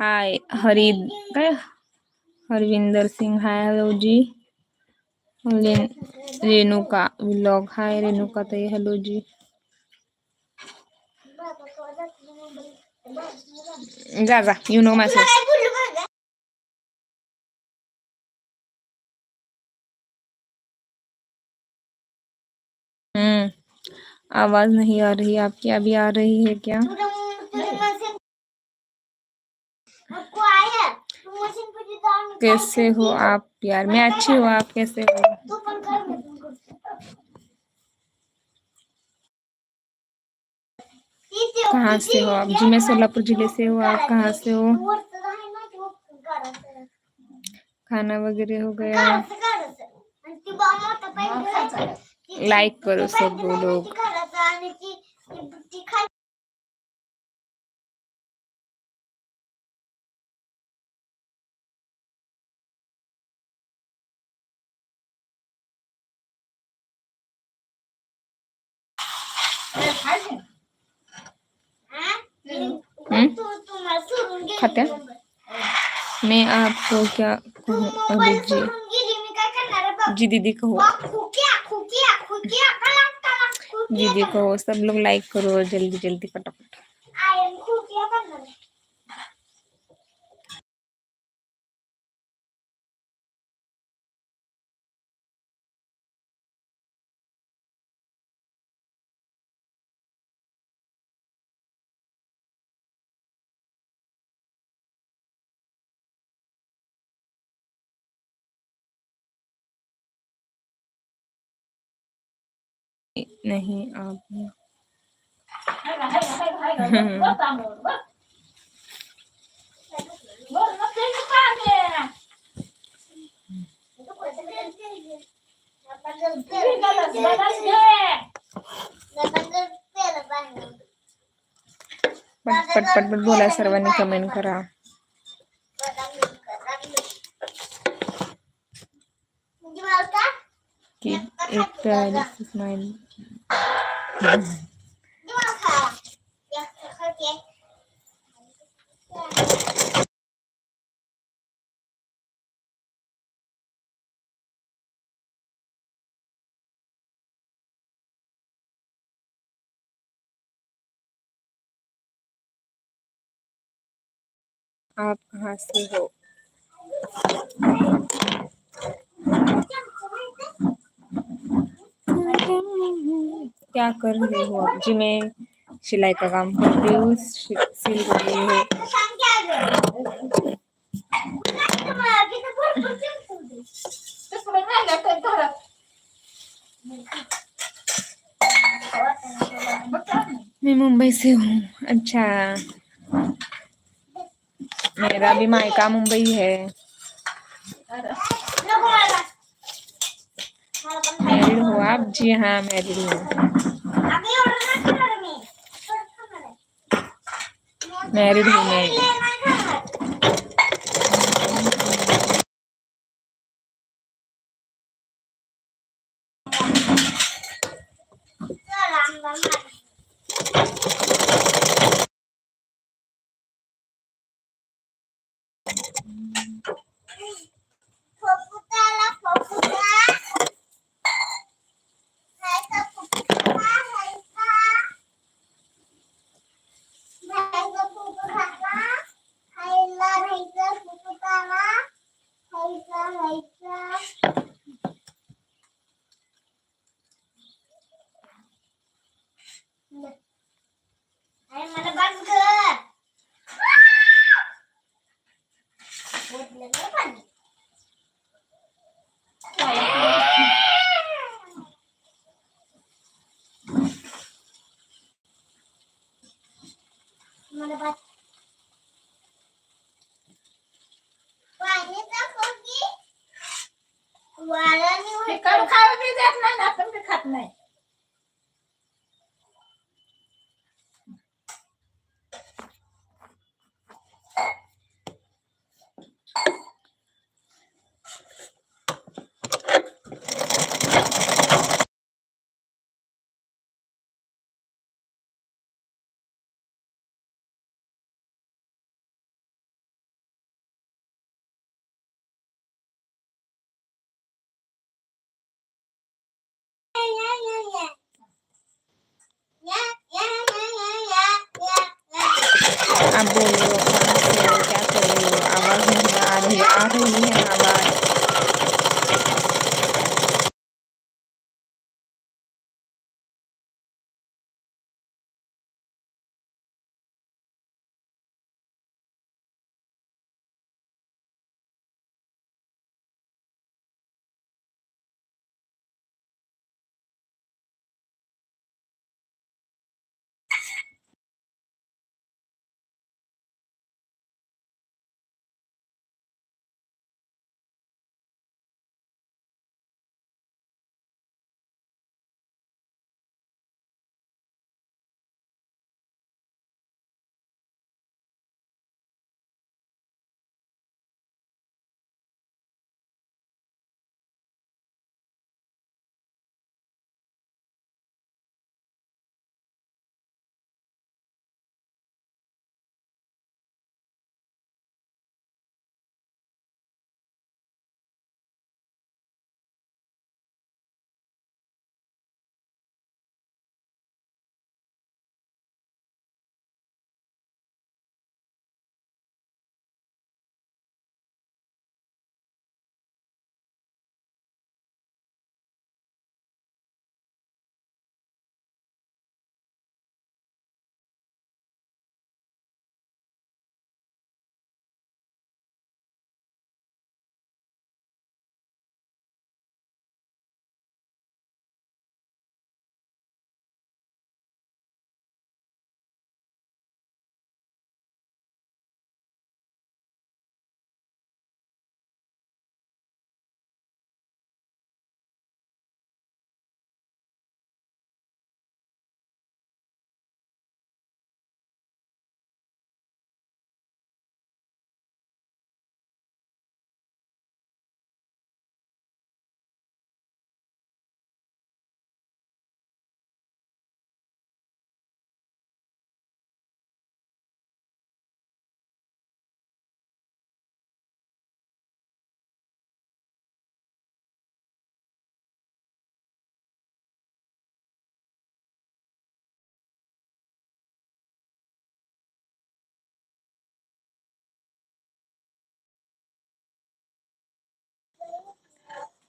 हाय हरि काय? Harvinder Singh hi hello ji. Renuka vlog hi, Renuka ताई hello जी. जा जा यू नो हम्म आवाज़ नहीं आ रही आपकी, अभी आ रही है क्या? कैसे हो आप यार? मैं अच्छी हूँ, आप कैसे हो? कहाँ से हो आप? जी मैं सोलापुर ज़िले से हूँ आप? कहाँ से हो? खाना वगैरह हो गया? लाइक करो सब लोग। हम्म? खात्या मैं आपको क्या कहूँ जी दीदी कहो दीदी कहो सब लोग लाइक करो जल्दी जल्दी फटाफट नहीं आप पटपट बोला सर्वांनी कमेंट करा. की एक प्यारी स्माइल आप कहाँ से हो। क्या कर रहे हो आप? जी मैं सिलाई का काम करती हूँ सिल रही हूँ। मैं मुंबई से हूँ। अच्छा। मेरा भी मायका मुंबई है। मैरिड हो आप? जी हाँ मैरिड हूँ। मैरिड हूँ मैं। मला আব্বু আবার আর আর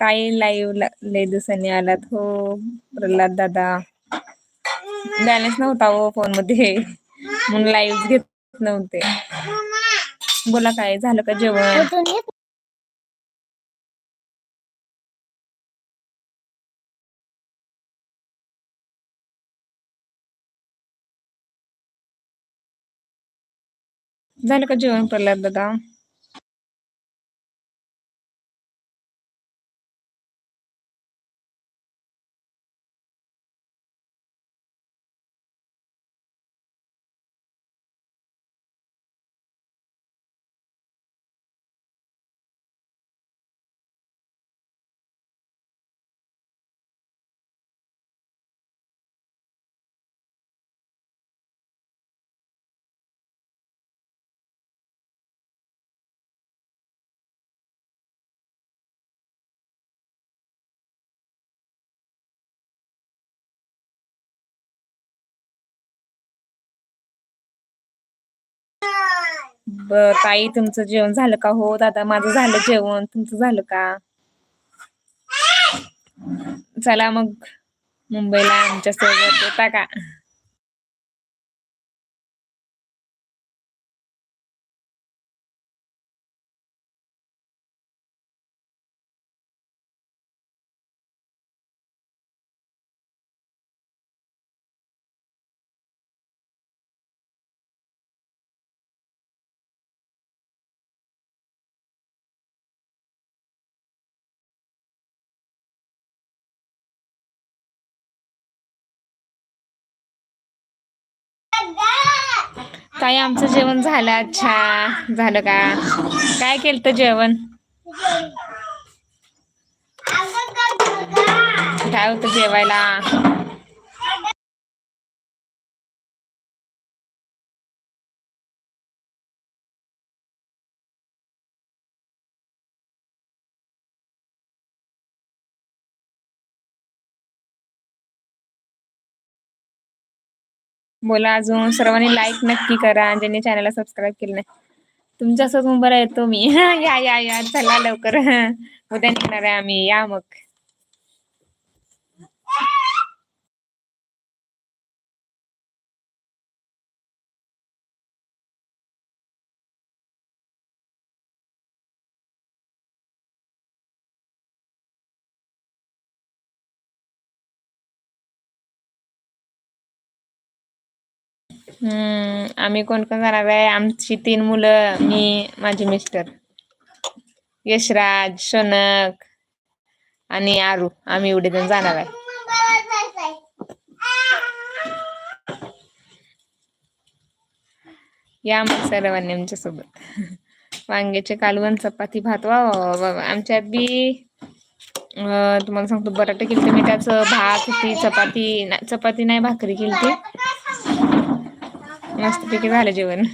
ताई लाईव्ह लय दिवसांनी आलात हो प्रल्हाद दादा. बॅलन्स नव्हता हो फोनमध्ये म्हणून लाईव्ह घेत नव्हते. बोला काय झालं का जेवण? झालं का जेवण प्रल्हाद दादा? ब- ताई तुमचं जेवण झालं का? हो दादा माझं झालं जेवण. तुमचं झालं का? चला मग मुंबईला आमच्यासोबत येता का? ताई आमचं जेवण झालं. अच्छा. झालं का? काय केलं जेवण? काय होतं जेवायला? बोला अजून सर्वांनी लाईक नक्की करा ज्यांनी चॅनलला सबस्क्राईब केलं नाही. तुमच्यासोबत मुंबईला येतो मी. या या या. चला लवकर. उद्या निघणार आहे आम्ही. या मग. हम्म आम्ही कोण कोण जाणार आहे? आमची तीन मुलं मी माझे मिस्टर. यशराज सोनक आणि आरू. आम्ही एवढे जण जाणार आहे. या मग सर्वांनी आमच्यासोबत वांग्याचे कालवण चपाती भात. वा आमच्यात बी तुम्हाला सांगतो बटाटे केलते मी. भात होती चपाती चपाती नाही भाकरी केलती. मस्तपैकी झालं जेवण.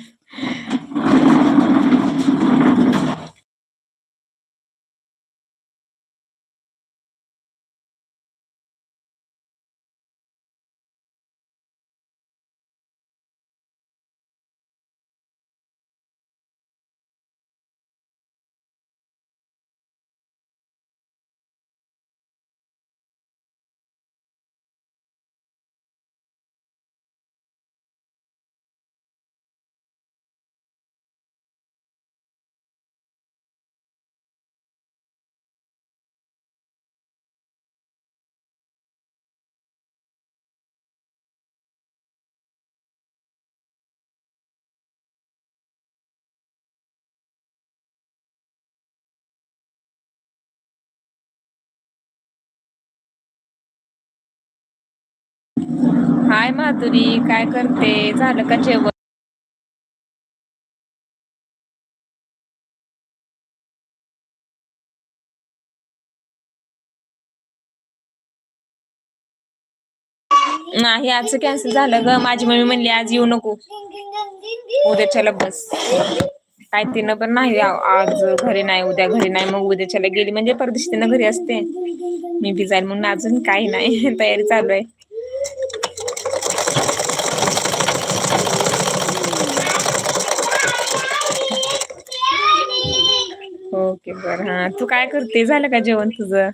हाय माधुरी काय करते? झालं का जेवण? नाही आजचं कॅन्सल झालं ग. माझी मम्मी म्हणली आज येऊ नको. उद्याच्याला बस. काय तिनं पण नाही आज घरी नाही उद्या घरी नाही. मग उद्याच्याला गेली. म्हणजे परदेशी तिनं घरी असते. मी बी जाईल म्हणून अजून काही नाही. तयारी चालू आहे. ओके बरं. हा तू काय करते? झालं का जेवण तुझं?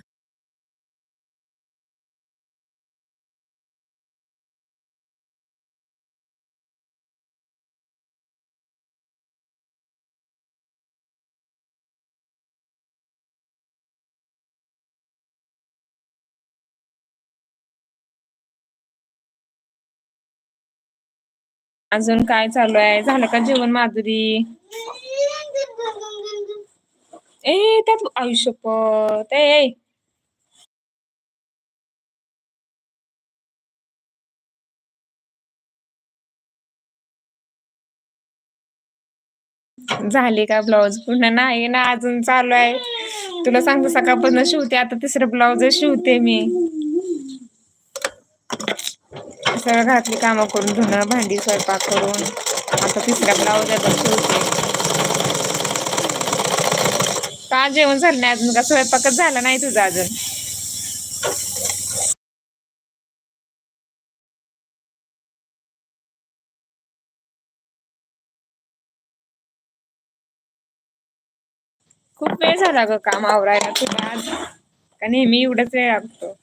अजून काय चालू आहे? झालं का जेवण माधुरी? ए त्यात आयुष्यपत ए ए. झाली का ब्लाऊज? पूर्ण नाही ना अजून चालू आहे. तुला सांगतो सकाळपासून शिवते आता तिसरं ब्लाऊज शिवते मी. सगळं घातली कामं करून धुणं भांडी स्वयंपाक करून आता तिसरा ब्लाऊज आहे शिवते. का जेवण झालं नाही अजून? का स्वयंपाकच झाला नाही तुझा अजून? खूप वेळ झाला ग काम आवरायला तुला आज. का नेहमी एवढाच वेळ लागतो?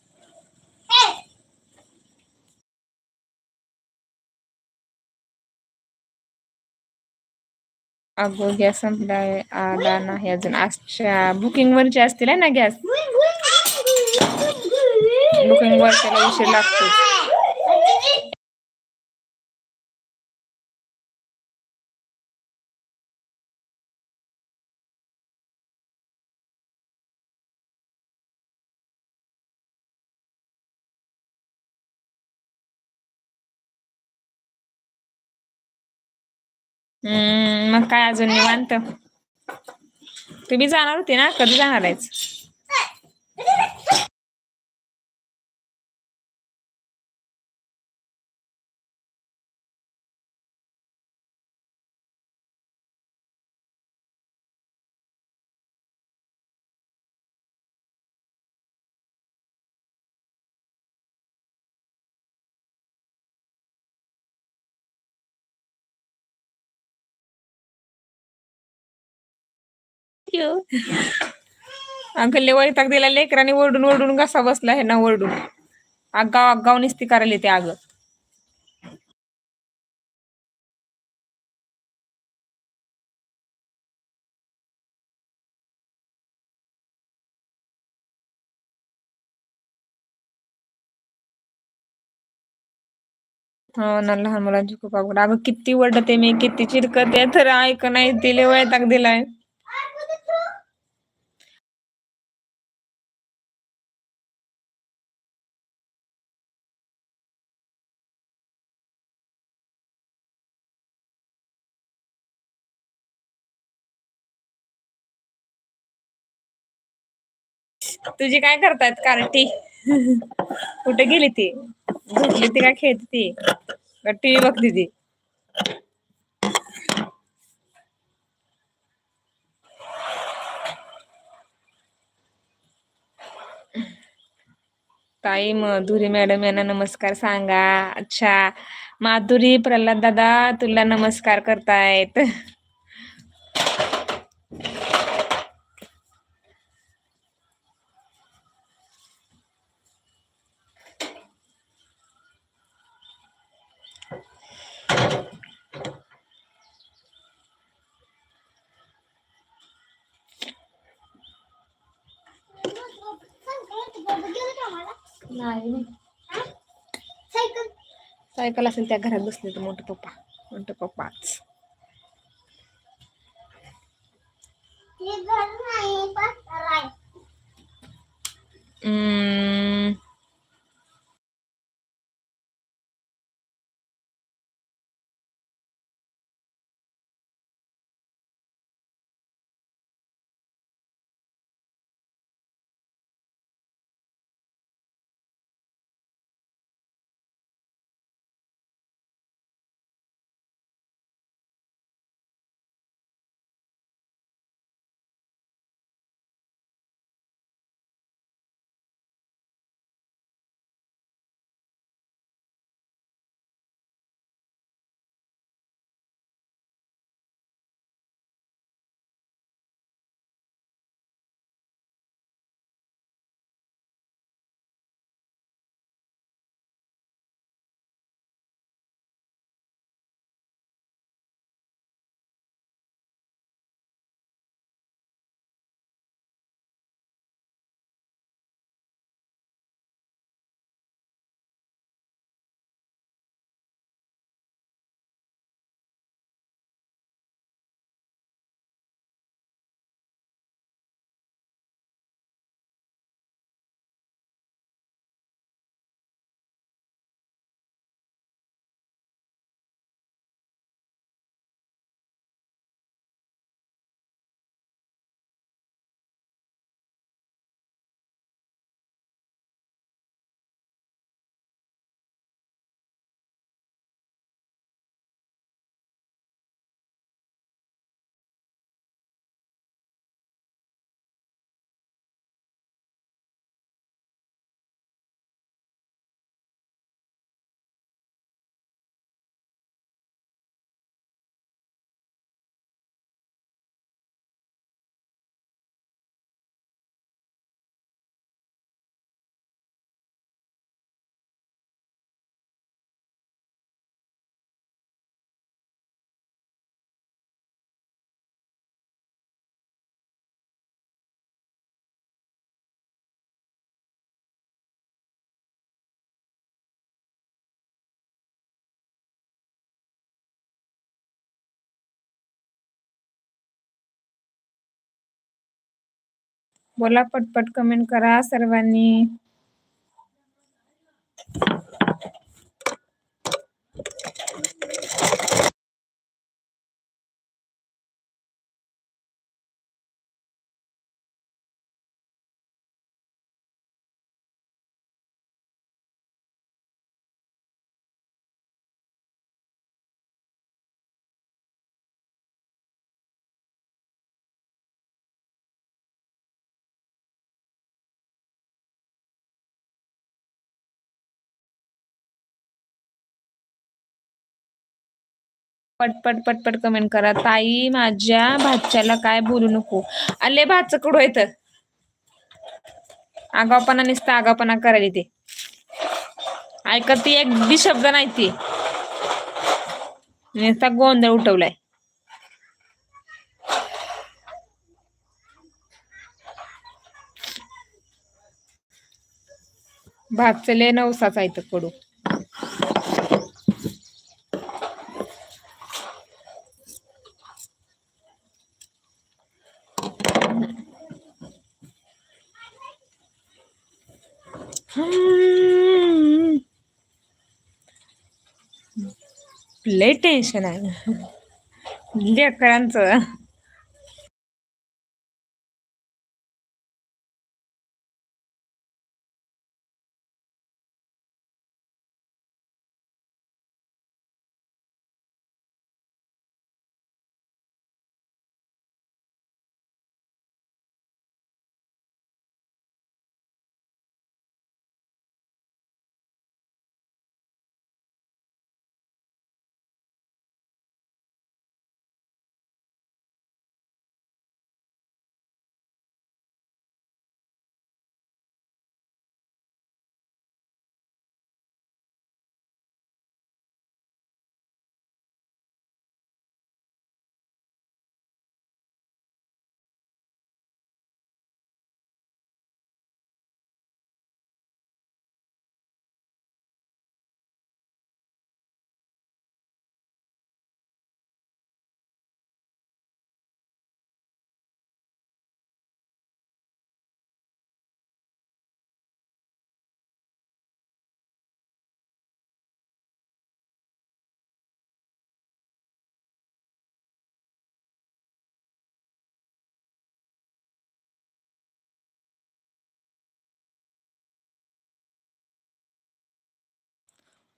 अगो गॅस संपलाय. आला नाही अजून. अच्छा बुकिंग वरची असतील ना गॅस? बुकिंग वर त्याला उशीर लागतो हम्म. मग काय अजून निवांत? तुम्ही जाणार होते ना? कधी जाणार आहेस अंकलने वैताग दिला लेकराने ओरडून ओरडून कसा बसला हे ना ओरडून. आगाव आगाव निस्ती करायला ते अगं हो ना लहान मुलांची खूप अवघड. अगं किती वरडते मी किती चिरकते. तर ऐक नाही दिले वैताग दिलाय. तुझी काय करतायत कार्टी? कुठे गेली ती? झोपली ती काय खेळते ती? टीव्ही बघते ती? ताई मधुरी मॅडम यांना नमस्कार सांगा. अच्छा माधुरी प्रल्हाद दादा तुला नमस्कार करतायत नाही सायकल ऐकायला असेल त्या घरात बसले तर मोठं पप्पा मोठं पप्पाच. बोला पटपट कमेंट करा सर्वांनी. पटपट पटपट कमेंट करा. ताई माझ्या भाच्याला काय बोलू नको. आले भाचं कडू तर. आगावपणा नुसतं आगावपणा करायला ते ऐकत ती एक बी शब्द नाही ती. नुसता गोंधळ उठवलाय. भातचं लय नवसाच आहे इथं कडू. लय टेन्शन आहे. लेकरांचं.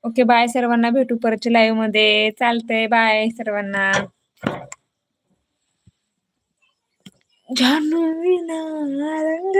ओके बाय सर्वांना. भेटू परत लाईव्हमध्ये. चालतंय बाय सर्वांना. जानू विना रंग